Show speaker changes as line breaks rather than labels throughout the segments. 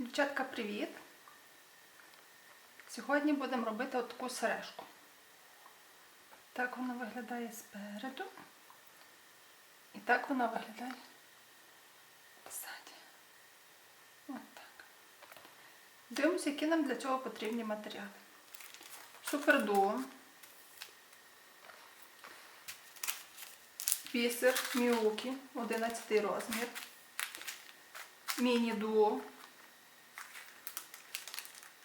Дівчатка, привіт! Сьогодні будемо робити отаку сережку. Так вона виглядає спереду. І так вона виглядає ззаді. От так. Дивимося, які нам для цього потрібні матеріали. Супердуо. Бісер Міукі 11 розмір. Міні-дуо.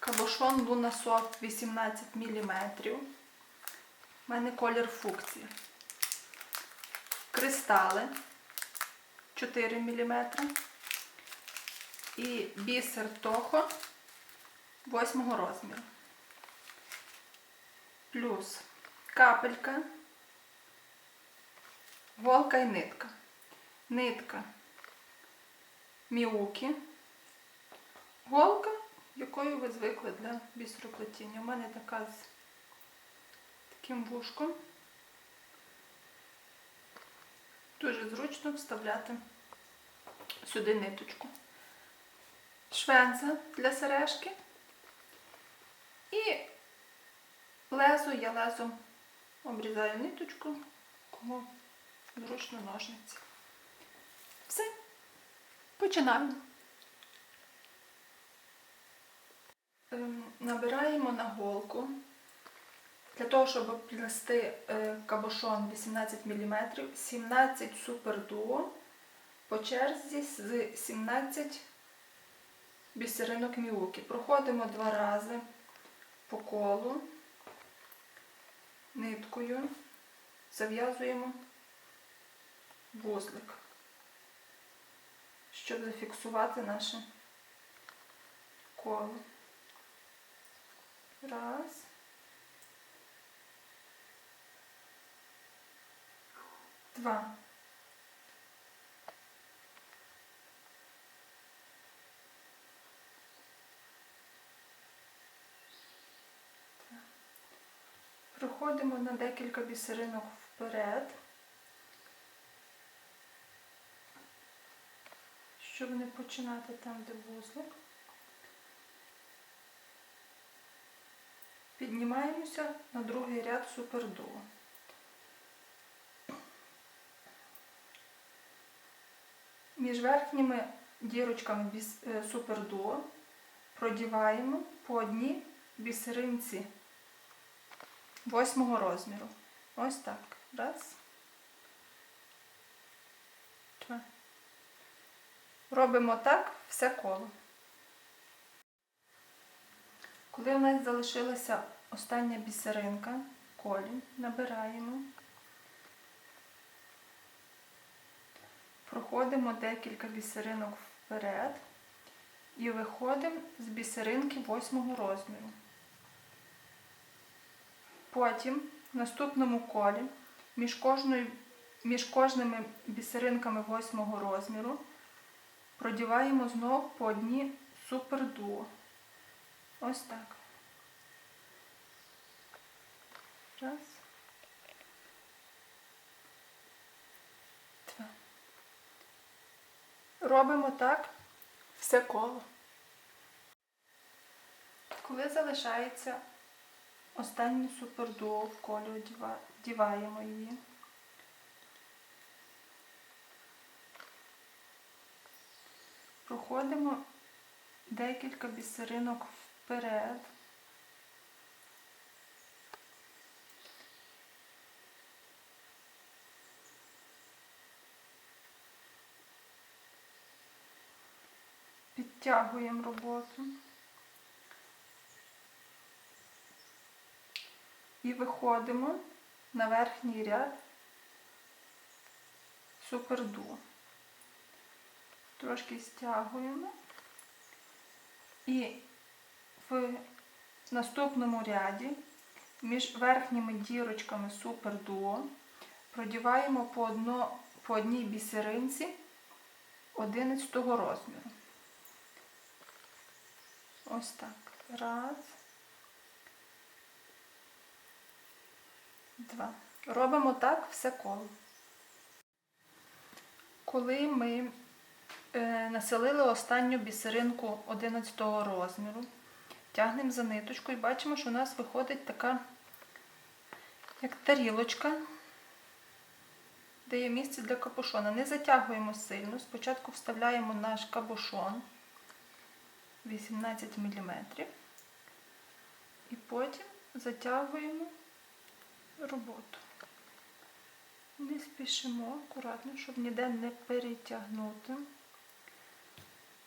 Кабошон Луна Софт 18 мм. У мене колір фукція. Кристали 4 мм. І бісер Тохо 8 розміру. Плюс капелька, голка і нитка. Нитка Міукі. Голка, якою ви звикли для бісероплетіння. У мене така з таким вушком. Дуже зручно вставляти сюди ниточку. Швенца для сережки. І лезо, я лезом обрізаю ниточку, кому зручно ножниці. Все. Починаємо. Набираємо на голку. Для того, щоб обплести е, кабошон 18 мм, 17 супердуо по черзі з 17 бісеринок міуки. Проходимо два рази по колу ниткою, зав'язуємо вузлик щоб зафіксувати наше коло. Раз. Два. Проходимо на декілька бісеринок вперед. щоб не починати там, де вузлик. Піднімаємося на другий ряд супердуо. Між верхніми дірочками е, супердуо продіваємо по одній бісеринці восьмого розміру. Ось так. Раз. Робимо так все коло. Коли у нас залишилася остання бісеринка колі, набираємо, проходимо декілька бісеринок вперед і виходимо з бісеринки восьмого розміру. Потім в наступному колі між, кожною, між кожними бісеринками восьмого розміру продіваємо знов по одній супердуо. Ось так. Раз. Два. Робимо так все коло. Коли залишається останнє супердуо в колі, одіваємо її. Проходимо декілька бісеринок вперед. Підтягуємо роботу. І виходимо на верхній ряд супердуо трошки стягуємо і в наступному ряді між верхніми дірочками супердуо продіваємо по, одно, по одній бісеринці 11 розміру. Ось так. Раз. Два. Робимо так все коло. Коли ми Е, Населили останню бісеринку 11 розміру. Тягнемо за ниточку і бачимо, що у нас виходить така, як тарілочка, де є місце для капушона. Не затягуємо сильно. Спочатку вставляємо наш капушон 18 мм. І потім затягуємо роботу. Не спішимо акуратно, щоб ніде не перетягнути.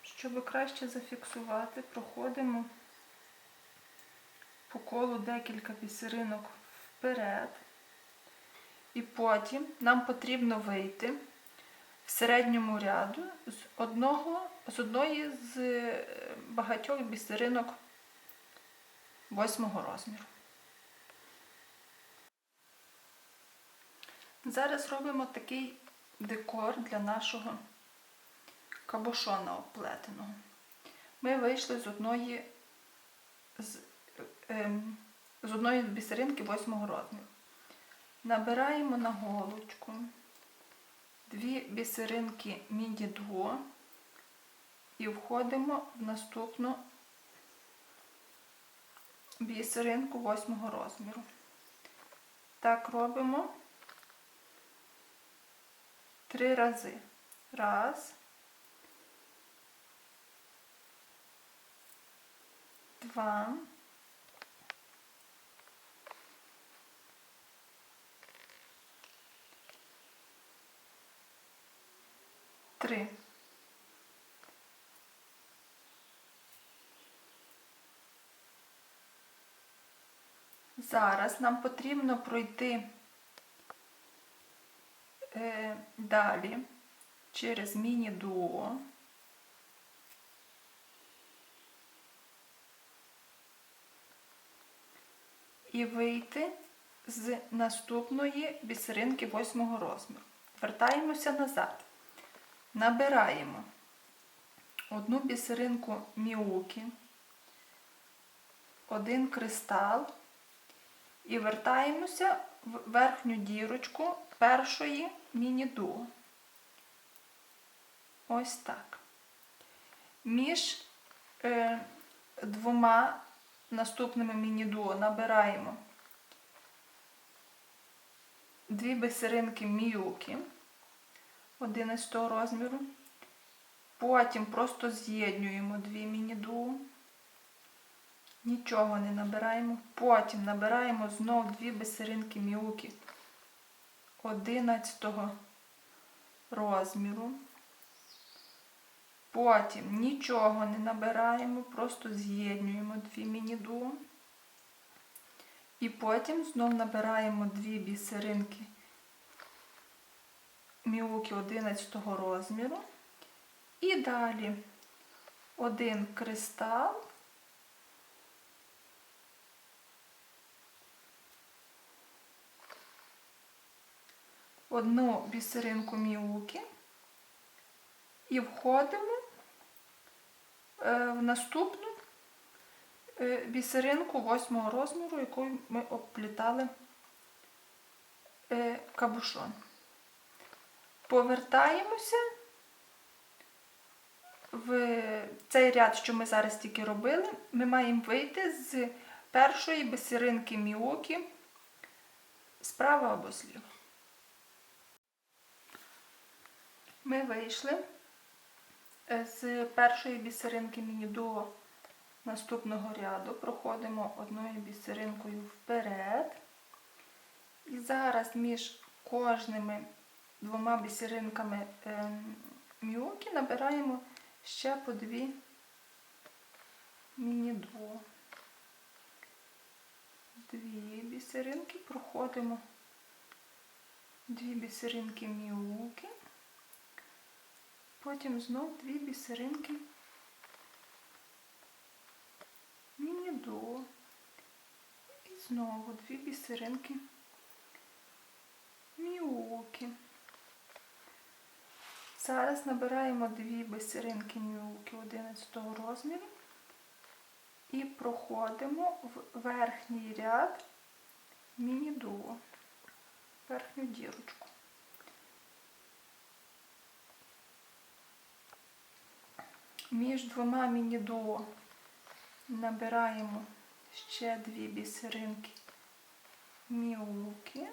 Щоб краще зафіксувати, проходимо по колу декілька бісеринок вперед. І потім нам потрібно вийти в середньому ряду з, одного, з одної з е, багатьох бісеринок восьмого розміру. Зараз робимо такий декор для нашого кабошона оплетеного. Ми вийшли з одної з, з одної бісеринки восьмого розміру. Набираємо на голочку дві бісеринки міді-дуо і входимо в наступну бісеринку восьмого розміру. Так робимо три рази. Раз. Два. Три. Зараз нам потрібно пройти е, далі через міні-дуо. І вийти з наступної бісеринки восьмого розміру. Вертаємося назад. Набираємо одну бісеринку міуки, один кристал і вертаємося в верхню дірочку першої міні-дуо. Ось так. Між е, двома наступними міні-дуо набираємо дві бисеринки міюки 11 розміру. Потім просто з'єднюємо дві міні-дуо. Нічого не набираємо. Потім набираємо знов дві бисеринки міуки 11 розміру. Потім нічого не набираємо, просто з'єднуємо дві міні-дуо. І потім знов набираємо дві бісеринки міуки 11 розміру. І далі один кристал. Одну бісеринку міуки і входимо е, в наступну е, бісеринку восьмого розміру, якою ми обплітали е, кабушон. Повертаємося в цей ряд, що ми зараз тільки робили, ми маємо вийти з першої бісеринки міокі справа або зліва. Ми вийшли з першої бісеринки міні-дуо наступного ряду, проходимо одною бісеринкою вперед. І зараз між кожними двома бісеринками міокі набираємо ще по дві міні-дуо. Дві бісеринки, проходимо дві бісеринки міуки, потім знов дві бісеринки міні-дуо. І знову дві бісеринки міуки. Зараз набираємо дві бисеринки мюлки 11 розміру і проходимо в верхній ряд міні-дуо, верхню дірочку. Між двома міні-дуо набираємо ще дві бісеринки мілки.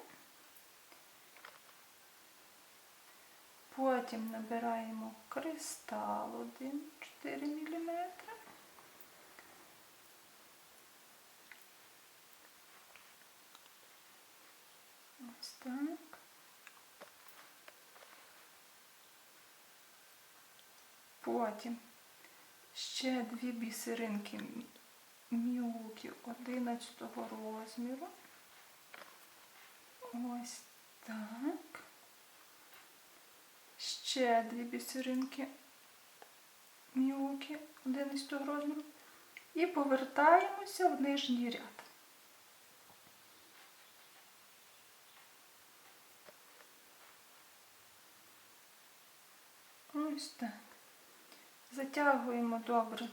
Потім набираємо кристал 1,4 мм. Ось так. Потім ще дві бісеринки мілки 11 розміру. Ось так. Ще дві бісеринки мілки 11 розміру. І повертаємося в нижній ряд. Ось так. Затягуємо добре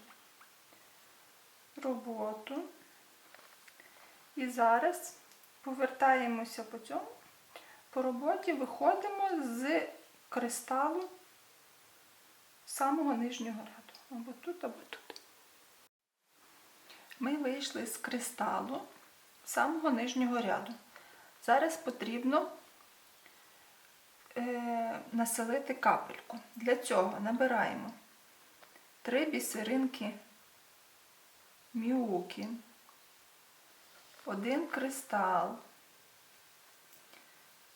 роботу. І зараз повертаємося по цьому. По роботі виходимо з кристалу самого нижнього ряду. Або тут, або тут. Ми вийшли з кристалу самого нижнього ряду. Зараз потрібно е, населити капельку. Для цього набираємо три бісеринки міуки, один кристал,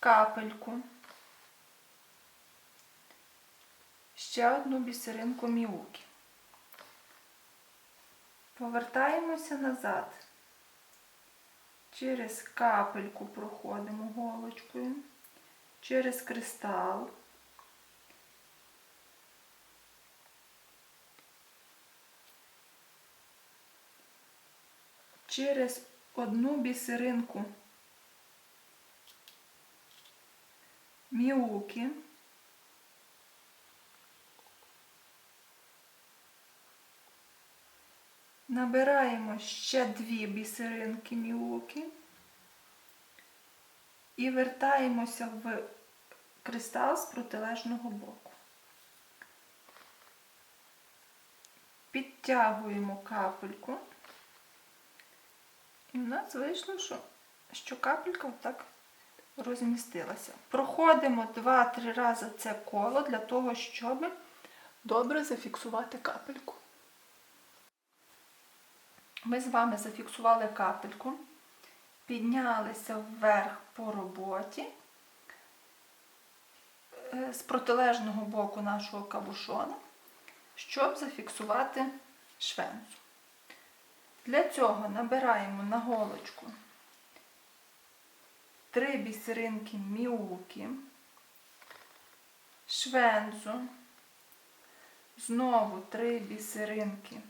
капельку, ще одну бісеринку міуки. Повертаємося назад. Через капельку проходимо голочкою, через кристал. Через одну бісеринку міуки. Набираємо ще дві бісеринки мілуки і вертаємося в кристал з протилежного боку. Підтягуємо капельку. І в нас вийшло, що, що капелька отак розмістилася. Проходимо 2-3 рази це коло для того, щоб добре зафіксувати капельку. Ми з вами зафіксували капельку, піднялися вверх по роботі е, з протилежного боку нашого кабушона, щоб зафіксувати швенцу. Для цього набираємо на голочку три бісеринки міуки, швенцу, знову три бісеринки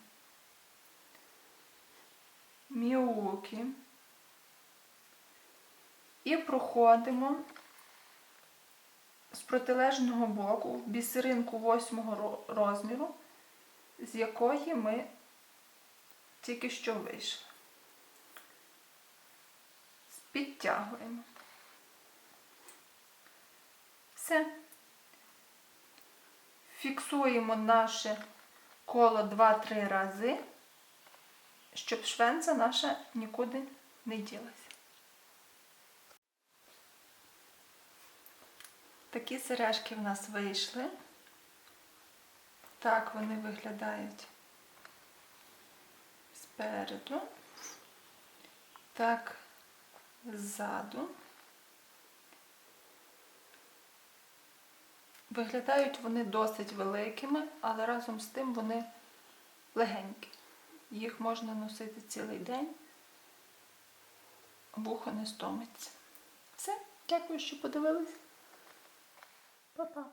міуки і проходимо з протилежного боку в бісеринку восьмого розміру, з якої ми тільки що вийшли. Підтягуємо. Все. Фіксуємо наше коло 2-3 рази щоб швенця наша нікуди не ділася. Такі сережки в нас вийшли. Так вони виглядають спереду, так ззаду. Виглядають вони досить великими, але разом з тим вони легенькі. Їх можна носити цілий день, вухо не стомиться. Все, дякую, що подивились. Па-па.